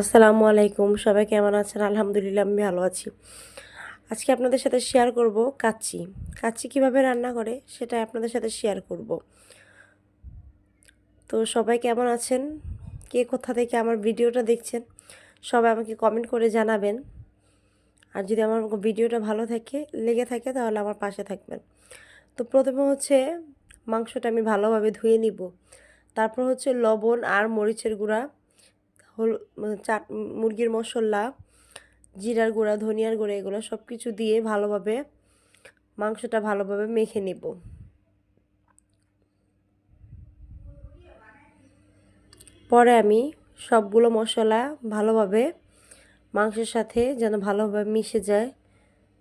আসসালামু আলাইকুম, সবাই কেমন আছেন? আলহামদুলিল্লাহ, আমি ভালো আছি। আজকে আপনাদের সাথে শেয়ার করব কাচ্চি। কাচ্চি কীভাবে রান্না করে সেটা আপনাদের সাথে শেয়ার করব। তো সবাই কেমন আছেন? কে কোথা থেকে আমার ভিডিওটা দেখছেন, সবাই আমাকে কমেন্ট করে জানাবেন। আর যদি আমার ভিডিওটা ভালো থাকে, লেগে থাকে, তাহলে আমার পাশে থাকবেন। তো প্রথমে হচ্ছে মাংসটা আমি ভালোভাবে ধুয়ে নিব। তারপর হচ্ছে লবণ আর মরিচের গুঁড়া হল চাট, মুরগির মশলা, জিরার গুঁড়া, ধনিয়ার গুঁড়া, এগুলো সব কিছু দিয়ে ভালোভাবে মাংসটা ভালোভাবে মেখে নেব। পরে আমি সবগুলো মশলা ভালোভাবে মাংসের সাথে যেন ভালোভাবে মিশে যায়,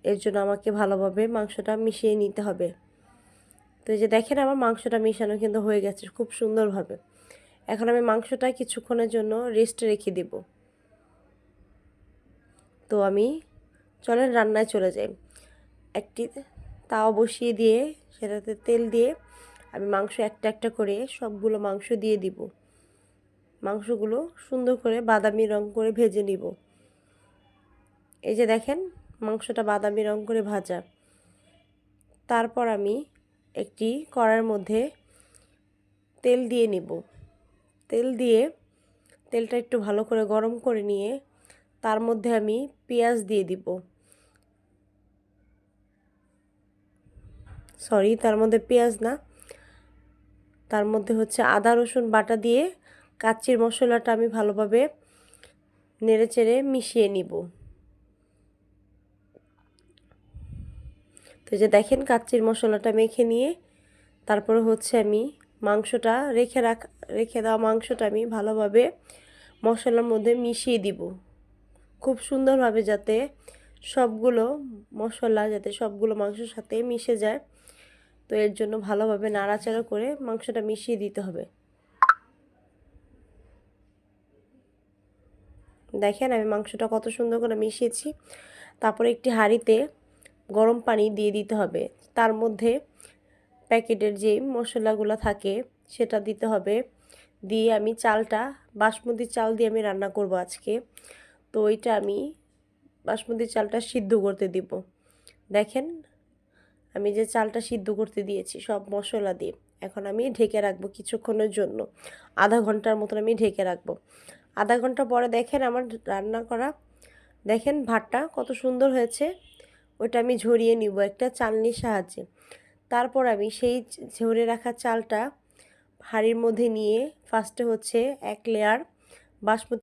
এর জন্য আমাকে ভালোভাবে মাংসটা মিশিয়ে নিতে হবে। তো এই যে দেখেন আমার মাংসটা মিশানো কিন্তু হয়ে গেছে খুব সুন্দরভাবে। এখন আমি মাংসটা কিছুক্ষণের জন্য রেস্টে রেখে দেব। তো আমি চলেন রান্নায় চলে যাই। একটি তাও বসিয়ে দিয়ে সেটাতে তেল দিয়ে আমি মাংস একটা একটা করে সবগুলো মাংস দিয়ে দিব। মাংসগুলো সুন্দর করে বাদামি রং করে ভেজে নিব। এই যে দেখেন মাংসটা বাদামি রং করে ভাজা। তারপর আমি একটি কড়ার মধ্যে তেল দিয়ে নিব। তেল দিয়ে তেলটা একটু ভালো করে গরম করে নিয়ে তার মধ্যে আমি পেঁয়াজ দিয়ে দিব। সরি তার মধ্যে পেঁয়াজ না। তার মধ্যে হচ্ছে আদা, রসুন বাটা দিয়ে কাচ্চির মশলাটা আমি ভালোভাবে নেড়ে চেড়ে মিশিয়ে নিব। তো যে দেখেন, কাচ্চির মশলাটা মেখে নিয়ে তারপরে হচ্ছে আমি মাংসটা রেখে রাখ, রেখে দেওয়া মাংসটা আমি ভালোভাবে মশলার মধ্যে মিশিয়ে দিব। খুব সুন্দরভাবে যাতে সবগুলো মশলা, যাতে সবগুলো মাংসের সাথে মিশে যায়। তো এর জন্য ভালোভাবে নাড়াচাড়া করে মাংসটা মিশিয়ে দিতে হবে। দেখেন আমি মাংসটা কত সুন্দর করে মিশিয়েছি। তারপরে একটি হাঁড়িতে গরম পানি দিয়ে দিতে হবে। তার মধ্যে প্যাকেটের যে মশলাগুলো থাকে, সেটা দিতে হবে। দিয়ে আমি চালটা, বাসমতি চাল দিয়ে আমি রান্না করব আজকে। তো ওইটা আমি বাসমতি চালটা সিদ্ধ করতে দিব। দেখেন, আমি যে চালটা সিদ্ধ করতে দিয়েছি, সব মশলা দিয়ে। এখন আমি ঢেকে রাখব কিছুক্ষণের জন্য। আধা ঘণ্টার মতন আমি ঢেকে রাখব। আধা ঘণ্টা পরে দেখেন আমার রান্না করা, দেখেন ভাতটা কত সুন্দর হয়েছে। ওটা আমি ঝরিয়ে নিব একটা চালনির সাহায্যে। তারপর আমি সেই ঝরে রাখা চালটা হাঁড়ির মধ্যে নিয়ে ফার্স্টে হচ্ছে এক লেয়ার বাসমতি